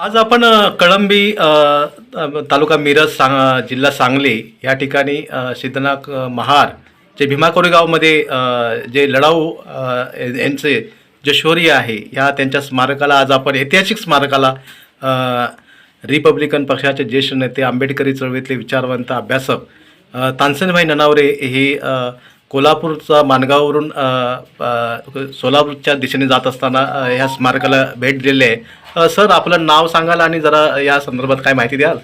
आज आपण कळंबी तालुका मिरज सांग जिल्हा सांगली या ठिकाणी सिद्धनाथ महार जे भीमा कोरेगावमध्ये जे लढाऊ यांचे जे शौर्य आहे या त्यांच्या स्मारकाला आज आपण ऐतिहासिक स्मारकाला रिपब्लिकन पक्षाचे ज्येष्ठ नेते आंबेडकरी चळवळीतले विचारवंत अभ्यासक तानसेनभाई ननावरे हे कोल्हापूरचा माणगाववरून सोलापूरच्या दिशेने जात असताना ह्या स्मारकाला भेट दिलेली आहे. सर आपलं नाव सांगाल आणि जरा या संदर्भात काय माहिती द्याल?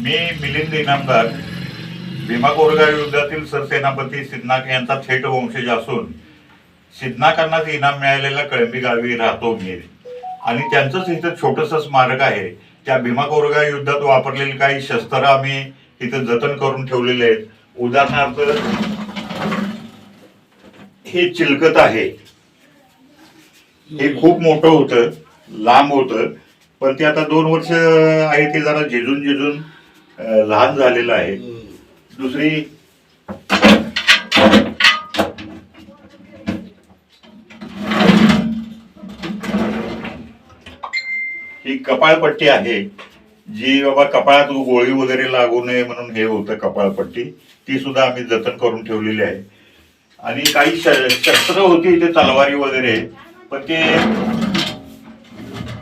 मी मिलिंद इनामदार भीमा कोरेगाव युद्धातील सरसेनापती सिद्नाक यांचा थेट वंशज असून सिद्नाकांनाच इनाम मिळालेला कळंबी गावी राहतो मी. आणि त्यांचंच इथं छोटंसं स्मारक आहे. त्या भीमा कोरेगाव युद्धात वापरलेली काही शस्त्र आम्ही इथं जतन करून ठेवलेले आहेत. उदाहरणार्थ हे चिलकत आहे. हे खूप मोठं होतं लांब होतं पण ते आता दोन वर्ष आहे ते जरा झिजून झिजून लहान झालेलं आहे. दुसरी ही कपाळपट्टी आहे जी बाबा कपाळात गोळी वगैरे लागू नये म्हणून हे होतं कपाळपट्टी. ती सुद्धा आम्ही जतन करून ठेवलेली आहे. आणि काही शस्त्र होती ते तलवारी वगैरे. पण ते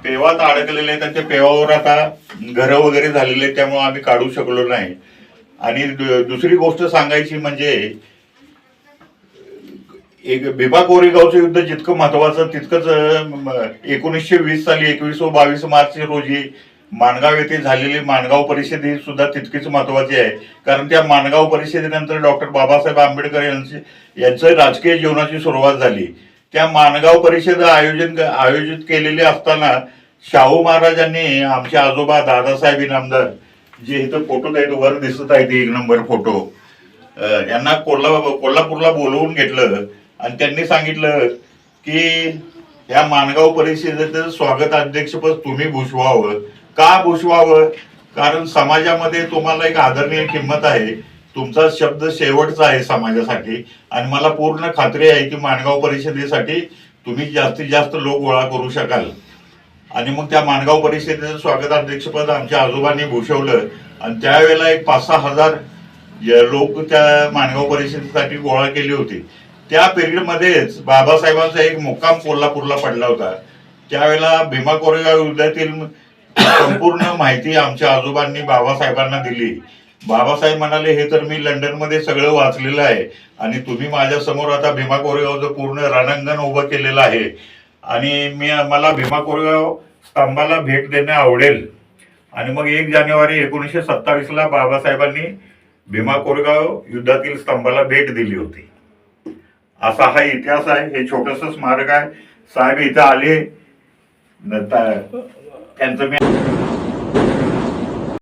पेवात अडकलेले त्यांच्या त्या पेवावर आता घरं वगैरे झालेले त्यामुळे आम्ही काढू शकलो नाही. आणि दुसरी गोष्ट सांगायची म्हणजे एक भीमा कोरेगावचं युद्ध जितकं महत्वाचं तितकंच एकोणीसशे वीस साली एकवीस व बावीस मार्च रोजी माणगाव येथे झालेली माणगाव परिषद ही सुद्धा तितकीच महत्वाची आहे. कारण त्या माणगाव परिषदेनंतर डॉक्टर बाबासाहेब आंबेडकर यांची यांचं राजकीय जीवनाची सुरुवात झाली. त्या माणगाव परिषद आयोजन आयोजित केलेली असताना शाहू महाराजांनी आमचे आजोबा दादासाहेब इनामदार जे इथं फोटो आहेत वर दिसत आहेत एक नंबर फोटो. यांना कोल्हा कोल्हापूरला बोलवून घेतलं आणि त्यांनी सांगितलं की या माणगाव परिषदेचं स्वागत अध्यक्षपद तुम्ही भूषवावं. का भूषवावं कारण समाजामध्ये तुम्हाला एक आदरणीय किंमत आहे. तुमचा शब्द शेवटचा आहे समाजासाठी. आणि मला पूर्ण खात्री आहे की माणगाव परिषदेसाठी तुम्ही जास्तीत जास्त लोक गोळा करू शकाल. आणि मग त्या माणगाव परिषदेचं स्वागताध्यक्षपद आमच्या आजोबांनी भूषवलं. आणि त्यावेळेला एक पाच सहा हजार लोक त्या माणगाव परिषदेसाठी गोळा केली होती. त्या पिरियडमध्येच बाबासाहेबांचा एक मुक्काम कोल्हापूरला पडला होता. त्यावेळेला भीमा कोरेगाव युद्धातील संपूर्ण माहिती आमच्या आजोबांनी बाबासाहेबांना दिली. बाबासाहेब म्हणाले हे तर मी लंडनमध्ये सगळं वाचलेलं आहे आणि तुम्ही माझ्यासमोर आता भीमा कोरेगावचं पूर्ण रणांगण उभं केलेलं आहे आणि मी मला भीमा कोरेगाव स्तंभाला भेट देणं आवडेल. आणि मग एक जानेवारी एकोणीसशे सत्तावीसला बाबासाहेबांनी भीमा कोरेगाव युद्धातील स्तंभाला भेट दिली होती. असा हा इतिहास आहे हे छोटस स्मारक आहे. साहेब इथं आले त्यांचं मी